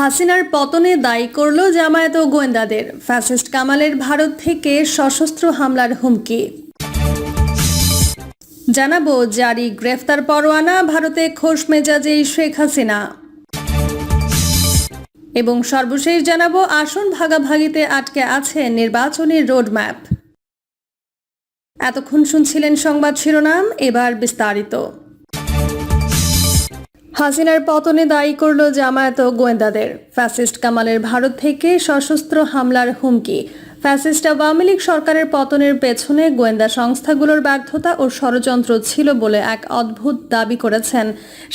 হাসিনার পতনে দায়ী করল জামায়াত ও গোয়েন্দাদের। ফ্যাসিস্ট কামালের ভারত থেকে সশস্ত্র হামলার হুমকি। জানাব, জারি গ্রেফতার পরোয়ানা, ভারতে খোশ মেজাজেই শেখ হাসিনা। এবং সর্বশেষ জানাব, আসন ভাগাভাগিতে আটকে আছে নির্বাচনী রোডম্যাপ। এতক্ষণ শুনছিলেন সংবাদ শিরোনাম, এবার বিস্তারিত। হাসিনার পতনে দায়ী করল জামায়াত ও গোয়েন্দাদের। ফ্যাসিস্ট কামালের ভারত থেকে সশস্ত্র হামলার হুমকি। ফ্যাসিস্ট আওয়ামী লীগ সরকারের পতনের পেছনে গোয়েন্দা সংস্থাগুলোর ব্যর্থতা ও ষড়যন্ত্র ছিল বলে এক অদ্ভুত দাবি করেছেন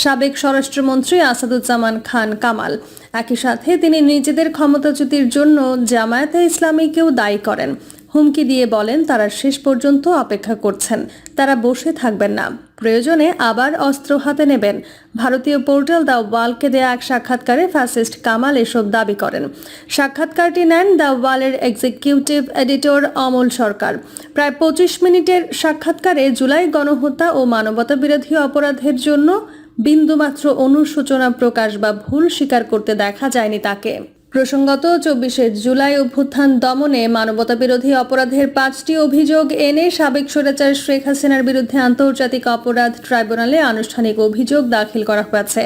সাবেক স্বরাষ্ট্রমন্ত্রী আসাদুজ্জামান খান কামাল। একই সাথে তিনি নিজেদের ক্ষমতাচ্যুতির জন্য জামায়াতে ইসলামীকেও দায়ী করেন। হুমকি দিয়ে বলেন তারা শেষ পর্যন্ত অপেক্ষা করছেন। তারা বসে থাকবেন না। প্রয়োজনে আবার অস্ত্র হাতে নেবেন। ভারতীয় পোর্টাল দ্য ওয়ালকে দেয়া এক সাক্ষাৎকারে ফ্যাসিস্ট কামাল এসব দাবি করেন। সাক্ষাৎকারটি নেন দ্য ওয়ালের এক্সিকিউটিভ এডিটর অমল সরকার। প্রায় পঁচিশ মিনিটের সাক্ষাৎকারে জুলাই গণহত্যা ও মানবতা বিরোধী অপরাধের জন্য বিন্দুমাত্র অনুশোচনা প্রকাশ বা ভুল স্বীকার করতে দেখা যায়নি তাকে। প্রসঙ্গত চব্বিশে জুলাই অভ্যুত্থান দমনে মানবতা বিরোধী অপরাধের পাঁচটি অভিযোগ এনে সাবেক স্বৈরাচার শেখ হাসিনার বিরুদ্ধে আন্তর্জাতিক অপরাধ ট্রাইব্যুনালে আনুষ্ঠানিক অভিযোগ দাখিল করা হয়েছে।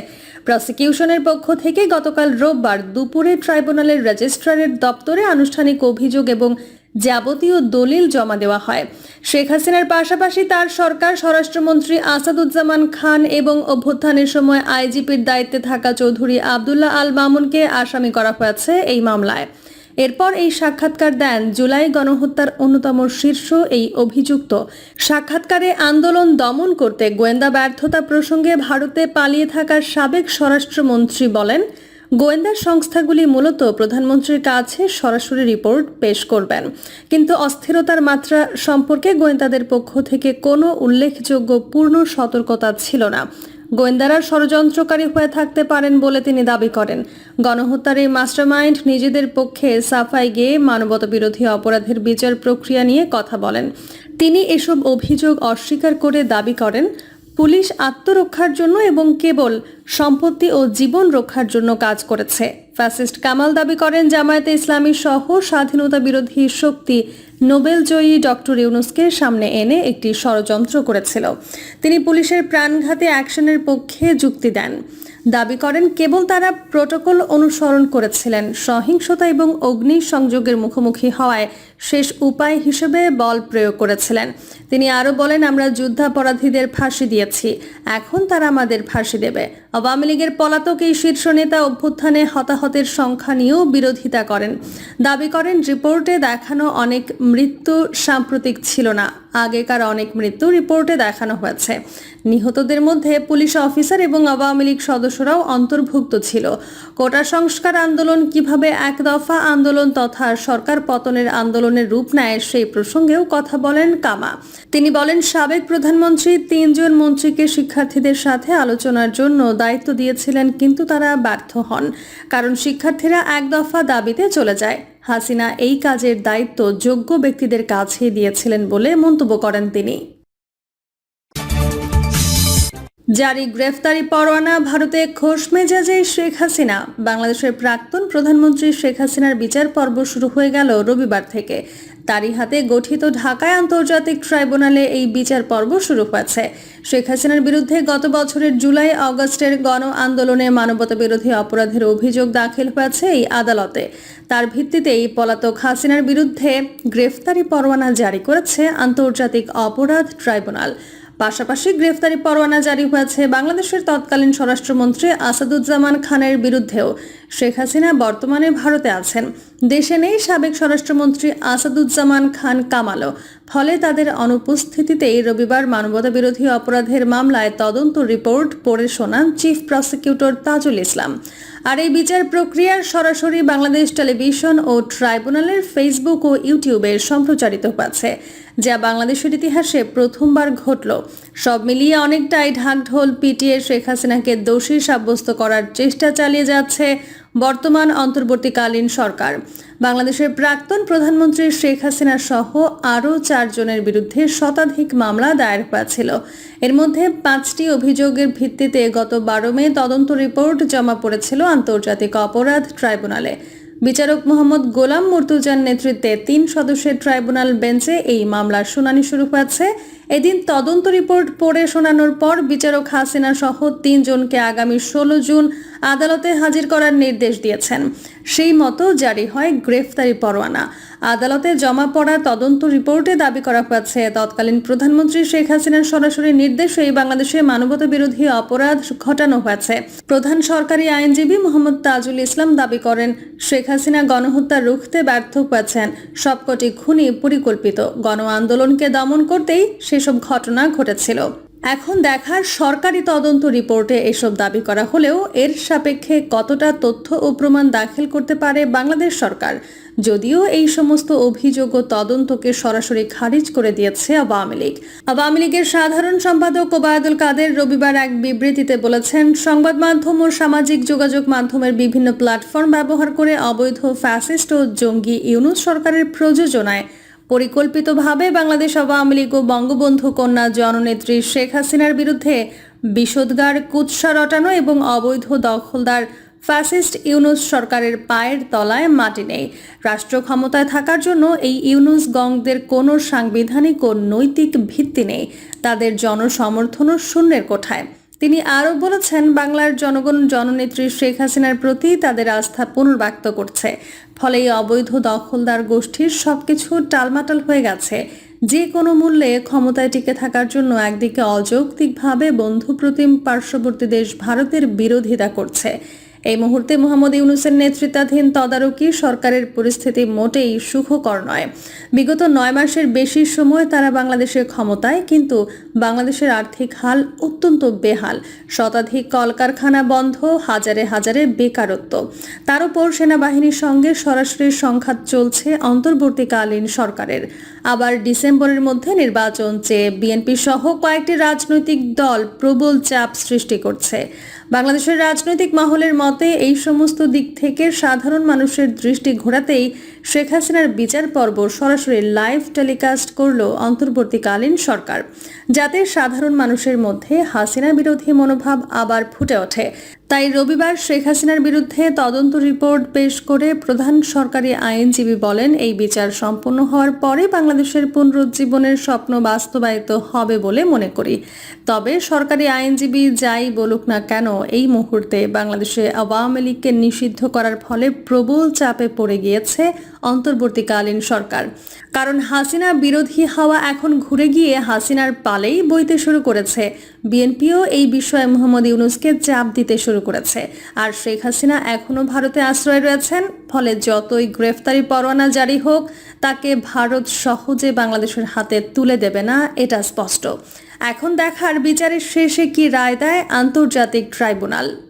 প্রসিকিউশনের পক্ষ থেকে গতকাল রোববার দুপুরে ট্রাইব্যুনালের রেজিস্ট্রারের দপ্তরে আনুষ্ঠানিক অভিযোগ এবং যাবতীয় দলিল জমা দেওয়া হয়। শেখ হাসিনার পাশাপাশি তার সরকার, স্বরাষ্ট্রমন্ত্রী আসাদুজ্জামান খান এবং অভ্যুত্থানের সময় আইজিপির দায়িত্বে থাকা চৌধুরী আবদুল্লাহ আল মামুনকে আসামি করা হয়েছে এই মামলায়। এরপর এই সাক্ষাৎকার দেন জুলাই গণহত্যার অন্যতম শীর্ষ এই অভিযুক্ত। সাক্ষাৎকারে আন্দোলন দমন করতে গোয়েন্দা ব্যর্থতা প্রসঙ্গে ভারতে পালিয়ে থাকা সাবেক স্বরাষ্ট্রমন্ত্রী বলেন গোয়েন্দা সংস্থাগুলি মূলত প্রধানমন্ত্রীর কাছে সরাসরি রিপোর্ট পেশ করবেন। কিন্তু অস্থিরতার মাত্রা সম্পর্কে গোয়েন্দাদের পক্ষ থেকে কোনো উল্লেখযোগ্য পূর্ণ সতর্কতা ছিল না। গোয়েন্দারা ষড়যন্ত্রকারী হয়ে থাকতে পারেন বলে তিনি দাবি করেন। গণহত্যার এই মাস্টারমাইন্ড নিজেদের পক্ষে সাফাই গিয়ে মানবতা বিরোধী অপরাধের বিচার প্রক্রিয়া নিয়ে কথা বলেন। তিনি এসব অভিযোগ অস্বীকার করে দাবি করেন পুলিশ আত্মরক্ষার জন্য এবং কেবল সম্পত্তি ও জীবন রক্ষার জন্য কাজ করেছে। ফ্যাসিস্ট কামাল দাবি করেন, জামায়াতে ইসলামী সহ স্বাধীনতা বিরোধী শক্তি নোবেল জয়ী ডক্টর ইউনুসকে সামনে এনে একটি ষড়যন্ত্র করেছিল। তিনি পুলিশের প্রাণঘাতী অ্যাকশনের পক্ষে যুক্তি দেন। দাবি করেন, কেবল তারা প্রোটোকল অনুসরণ করেছিলেন, সহিংসতা এবং অগ্নি সংযোগের মুখোমুখি হওয়ায় শেষ উপায় হিসেবে বল প্রয়োগ করেছিলেন। তিনি আরও বলেন, আমরা যুদ্ধাপরাধীদের ফাঁসি দিয়েছি, এখন তারা আমাদের ফাঁসি দেবে। আওয়ামী লীগের পলাতক এই শীর্ষ নেতা অভ্যুত্থানে হতাহতের সংখ্যা নিয়েও বিরোধিতা করেন। দাবি করেন, রিপোর্টে দেখানো অনেক মৃত্যু সাম্প্রতিক ছিল না। আগেকার অনেক মৃত্যু রিপোর্টে দেখানো হয়েছে। নিহতদের মধ্যে পুলিশ অফিসার এবং আওয়ামী লীগ সদস্যরাও অন্তর্ভুক্ত ছিল। কোটা সংস্কার আন্দোলন কীভাবে এক দফা আন্দোলন তথা সরকার পতনের আন্দোলনের রূপ নেয় সেই প্রসঙ্গেও কথা বলেন কামা। তিনি বলেন, সাবেক প্রধানমন্ত্রী তিনজন মন্ত্রীকে শিক্ষার্থীদের সাথে আলোচনার জন্য দায়িত্ব দিয়েছিলেন, কিন্তু তারা ব্যর্থ হন। কারণ শিক্ষার্থীরা এক দফা দাবিতে চলে যায়। হাসিনা এই কাজের দায়িত্ব যোগ্য ব্যক্তিদের কাছে দিয়েছিলেন বলে মন্তব্য করেন তিনি। জারি গ্রেফতারি পরোয়ানা, ভারতে খোশ মেজাজে শেখ হাসিনা। বাংলাদেশের প্রাক্তন প্রধানমন্ত্রী শেখ হাসিনার বিচার পর্ব শুরু হয়ে গেল রবিবার থেকে। তারই হাতে গঠিত ঢাকায় আন্তর্জাতিক ট্রাইব্যুনালে এই বিচার পর্ব শুরু হয়েছে। শেখ হাসিনার বিরুদ্ধে গত বছরের জুলাই, অগস্টের গণ আন্দোলনে মানবতা বিরোধী অপরাধের অভিযোগ দাখিল হয়েছে এই আদালতে। তার ভিত্তিতেই পলাতক হাসিনার বিরুদ্ধে গ্রেফতারি পরোয়ানা জারি করেছে আন্তর্জাতিক অপরাধ ট্রাইব্যুনাল। পাশাপাশি গ্রেফতারি পরোয়ানা জারি হয়েছে বাংলাদেশের তৎকালীন স্বরাষ্ট্রমন্ত্রী আসাদুজ্জামান খানের বিরুদ্ধেও। শেখ হাসিনা বর্তমানে ভারতে আছেন। দেশে নেই সাবেক স্বরাষ্ট্রমন্ত্রী আসাদুজ্জামান খান কামালও। ফলে তাদের অনুপস্থিতিতেই রবিবার মানবতা বিরোধী অপরাধের মামলায় তদন্ত রিপোর্ট পড়ে শোনান চিফ প্রসিকিউটর তাজুল ইসলাম। আর এই বিচার প্রক্রিয়ার সরাসরি বাংলাদেশ টেলিভিশন ও ট্রাইব্যুনালের ফেসবুক ও ইউটিউবে সম্প্রচারিত হয়েছে। যা বাংলাদেশের ইতিহাসে প্রথমবার ঘটল। সব মিলিয়ে অনেকটাই ঢাকঢোল পিটিয়ে শেখ হাসিনাকে দোষী সাব্যস্ত করার চেষ্টা চালিয়ে যাচ্ছে বর্তমান অন্তর্বর্তীকালীন সরকার। বাংলাদেশের প্রাক্তন প্রধানমন্ত্রী শেখ হাসিনা সহ আরও চারজনের বিরুদ্ধে শতাধিক মামলা দায়ের হয়েছিল এর মধ্যে পাঁচটি অভিযোগের ভিত্তিতে গত বারো মে তদন্ত রিপোর্ট জমা পড়েছিল আন্তর্জাতিক অপরাধ ট্রাইব্যুনালে। বিচারক মোহাম্মদ গোলাম মর্তুজার নেতৃত্বে তিন সদস্যের ট্রাইব্যুনাল বেঞ্চে এই মামলার শুনানি শুরু হয়েছে। এদিন তদন্ত রিপোর্ট পড়ে শোনানোর পর বিচারক হাসিনা সহ তিনজনকে আগামী ষোলো জুন আদালতে হাজির করার নির্দেশ দিয়েছেন। সেই মতো জারি হয় গ্রেফতারি পরোয়ানা। আদালতে জমা পড়া তদন্ত রিপোর্টে দাবি করা হয়েছে, তৎকালীন প্রধানমন্ত্রী শেখ হাসিনার সরাসরি নির্দেশেই বাংলাদেশে মানবতা বিরোধী অপরাধ ঘটানো হয়েছে। প্রধান সরকারি আইনজীবী মোহাম্মদ তাজুল ইসলাম দাবি করেন, শেখ হাসিনা গণহত্যা রুখতে ব্যর্থ হয়েছেন, সবকটি খুনি পরিকল্পিত। গণ আন্দোলনকে দমন করতেই সেসব ঘটনা ঘটেছিল। এখন দেখার সরকারি তদন্ত রিপোর্টে এসব দাবি করা হলেও এর সাপেক্ষে কতটা তথ্য ও প্রমাণ দাখিল করতে পারে বাংলাদেশ সরকার, যদিও এই সমস্ত অভিযোগ ও তদন্তকে সরাসরি খারিজ করে দিয়েছে আওয়ামী লীগ। আওয়ামী লীগের সাধারণ সম্পাদক ওবায়দুল কাদের রবিবার এক বিবৃতিতে বলেছেন, সংবাদ মাধ্যম ও সামাজিক যোগাযোগ মাধ্যমের বিভিন্ন প্ল্যাটফর্ম ব্যবহার করে অবৈধ ফ্যাসিস্ট ও জঙ্গি ইউনুস সরকারের প্রযোজনায় পরিকল্পিতভাবে বাংলাদেশ আওয়ামী লীগ ও বঙ্গবন্ধু কন্যা জননেত্রী শেখ হাসিনার বিরুদ্ধে বিষোদ্গার, কুৎসা রটানো এবং অবৈধ দখলদার ফ্যাসিস্ট ইউনুস সরকারের পায়ের তলায় মাটি নেই। রাষ্ট্র ক্ষমতায় থাকার জন্য এই ইউনুস গংদের কোনো সাংবিধানিক ও নৈতিক ভিত্তি নেই। তাদের জনসমর্থনও শূন্যের কোঠায়। তিনি আরও বলেছেন, বাংলার জনগণ জননেত্রী শেখ হাসিনার প্রতি তাদের আস্থা পুনর্ব্যক্ত করছে। ফলে এই অবৈধ দখলদার গোষ্ঠীর সবকিছু টালমাটাল হয়ে গেছে। যে কোনো মূল্যে ক্ষমতায় টিকে থাকার জন্য একদিকে অযৌক্তিকভাবে বন্ধুপ্রতিম পার্শ্ববর্তী দেশ ভারতের বিরোধিতা করছে। এই মুহূর্তে মোহাম্মদ ইউনুসের নেতৃত্বাধীন তদারকি সরকারের পরিস্থিতি মোটেই সুখকর নয়। বিগত নয় মাসের বেশি সময় তারা বাংলাদেশের ক্ষমতায়, কিন্তু বাংলাদেশের আর্থিক হাল অত্যন্ত বেহাল। শতাধিক কলকারখানা বন্ধ, হাজারে হাজারে বেকারত্ব। তার উপর সেনাবাহিনীর সঙ্গে সরাসরি সংঘাত চলছে অন্তর্বর্তীকালীন সরকারের। আবার ডিসেম্বরের মধ্যে নির্বাচন চেয়ে বিএনপি সহ কয়েকটি রাজনৈতিক দল প্রবল চাপ সৃষ্টি করছে। বাংলাদেশের রাজনৈতিক মহলের মতে, এই সমস্ত দিক থেকে সাধারণ মানুষের দৃষ্টি ঘোরাতেই শেখ হাসিনার বিচার পর্ব সরাসরি লাইভ টেলিকাস্ট করল অন্তর্বর্তীকালীন সরকার। যাতে সাধারণ মানুষের মধ্যে হাসিনা বিরোধী মনোভাব আবার ফুটে ওঠে। তাই রবিবার শেখ হাসিনার বিরুদ্ধে তদন্ত রিপোর্ট পেশ করে প্রধান সরকারি আইনজীবী বলেন, এই বিচার সম্পন্ন হওয়ার পরে বাংলাদেশের পুনরুজ্জীবনের স্বপ্ন বাস্তবায়িত হবে বলে মনে করি। তবে সরকারি আইনজীবী যাই বলুক না কেন, এই মুহূর্তে বাংলাদেশে আওয়ামী লীগকে নিষিদ্ধ করার ফলে প্রবল চাপে পড়ে গিয়েছে অন্তর্বর্তীকালীন সরকার। কারণ হাসিনা বিরোধী হাওয়া এখন ঘুরে গিয়ে হাসিনার পালেই বইতে শুরু করেছে। বিএনপিও এই বিষয়ে মোহাম্মদ ইউনুসকে চাপ দিতে শুরু করেছে। আর শেখ হাসিনা এখনও ভারতে আশ্রয় রয়েছেন, ফলে যতই গ্রেফতারি পরোয়ানা জারি হোক, তাকে ভারত সহজে বাংলাদেশের হাতে তুলে দেবে না, এটা স্পষ্ট। এখন দেখার বিচারের শেষে কি রায় দেয় আন্তর্জাতিক ট্রাইব্যুনাল?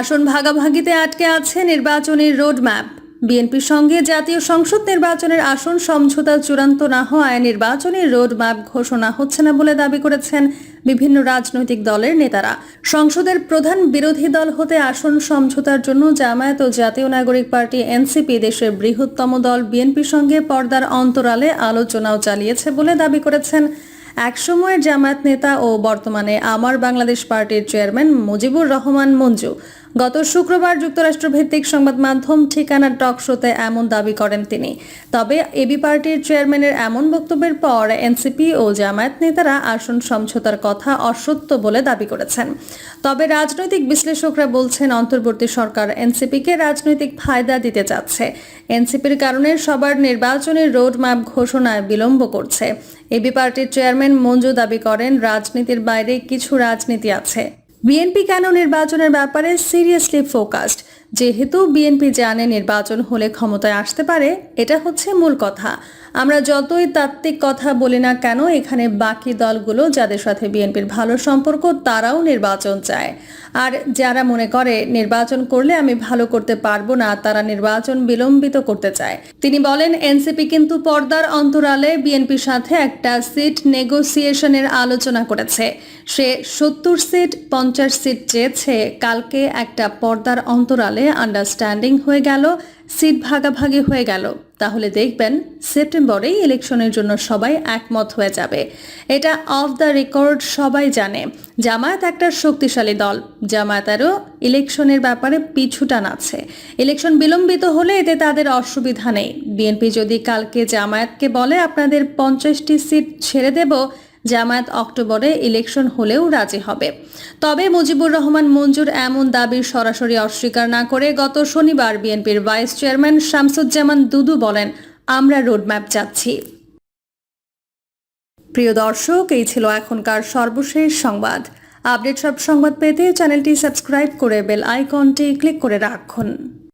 আসন ভাগাভাগিতে আটকে আছে নির্বাচনী রোডম্যাপ। বিএনপির সঙ্গে জাতীয় সংসদ নির্বাচনের আসন সমঝোতা চূড়ান্ত না হওয়ায় নির্বাচনী রোডম্যাপ ঘোষণা হচ্ছে না বলে দাবি করেছেন বিভিন্ন রাজনৈতিক দলের নেতারা। সংসদের প্রধান বিরোধী দল হতে আসন সমঝোতার জন্য জামায়াত ও জাতীয় নাগরিক পার্টি এনসিপি দেশের বৃহত্তম দল বিএনপির সঙ্গে পর্দার অন্তরালে আলোচনাও চালিয়েছে বলে দাবি করেছেন একসময়ের জামায়াত নেতা ও বর্তমানে আমার বাংলাদেশ পার্টির চেয়ারম্যান মুজিবুর রহমান মঞ্জু গত শুক্রবার যুক্তরাষ্ট্র ভিত্তিক সংবাদ মাধ্যম ঠিকানা টক শোতে এমন দাবি করেন তিনি। তবে এবি পার্টির চেয়ারম্যানের এমন বক্তব্যের পর এনসিপি ও জামায়াত নেতারা আসন সমঝোতার কথা অসত্য বলে দাবি করেছেন। তবে রাজনৈতিক বিশ্লেষকরা বলছেন, অন্তর্বর্তী সরকার এনসিপিকে রাজনৈতিক ফায়দা দিতে চাচ্ছে। এনসিপির কারণে সবার নির্বাচনের রোড ম্যাপ ঘোষণায় বিলম্ব করছে। এবি পার্টির চেয়ারম্যান মঞ্জু দাবি করেন, রাজনীতির বাইরে কিছু রাজনীতি আছে। বিএনপি কেন নির্বাচনের ব্যাপারে সিরিয়াসলি ফোকাসড? যেহেতু বিএনপি জানে নির্বাচন হলে ক্ষমতায় আসতে পারে, এটা হচ্ছে মূল কথা। আমরা যতই তাত্ত্বিক কথা বলি না কেন, এখানে বাকি দলগুলো যাদের সাথে বিএনপির ভালো সম্পর্ক, তারাও নির্বাচন চায়। আর যারা মনে করে নির্বাচন করলে আমি ভালো করতে পারব না, তারা নির্বাচন বিলম্বিত করতে চায়। তিনি বলেন, এনসিপি কিন্তু পর্দার অন্তরালে বিএনপির সাথে একটা সিট নেগোসিয়েশনের আলোচনা করেছে। সে সত্তর সিট, পঞ্চাশ সিট চেয়েছে, কালকে একটা পর্দার অন্তরালে আন্ডারস্ট্যান্ডিং হয়ে গেল সিট ভাগাভাগি হয়ে গেল। তাহলে দেখবেন সেপ্টেম্বরেই ইলেকশনের জন্য সবাই একমত হয়ে যাবে। এটা অফ দ্য রেকর্ড সবাই জানে। জামায়াত একটা শক্তিশালী দল। জামায়াতেরও ইলেকশনের ব্যাপারে পিছুটান আছে। ইলেকশন বিলম্বিত হলে এতে তাদের অসুবিধা নেই। বিএনপি যদি কালকে জামায়াতকে বলে, আপনাদের পঞ্চাশটি সিট ছেড়ে দেব জামায়াত অক্টোবরে ইলেকশন হলেও রাজি হবে। তবে মুজিবুর রহমান মঞ্জুর এমন দাবির সরাসরি অস্বীকার না করে গত শনিবার বিএনপির ভাইস চেয়ারম্যান শামসুজ্জামান দুদু বলেন, আমরা রোডম্যাপ চাচ্ছি। প্রিয় দর্শক, এই ছিল এখনকার সর্বশেষ সংবাদ। আপডেট সব সংবাদ পেতে চ্যানেলটি সাবস্ক্রাইব করে বেল আইকনটি ক্লিক করে রাখুন।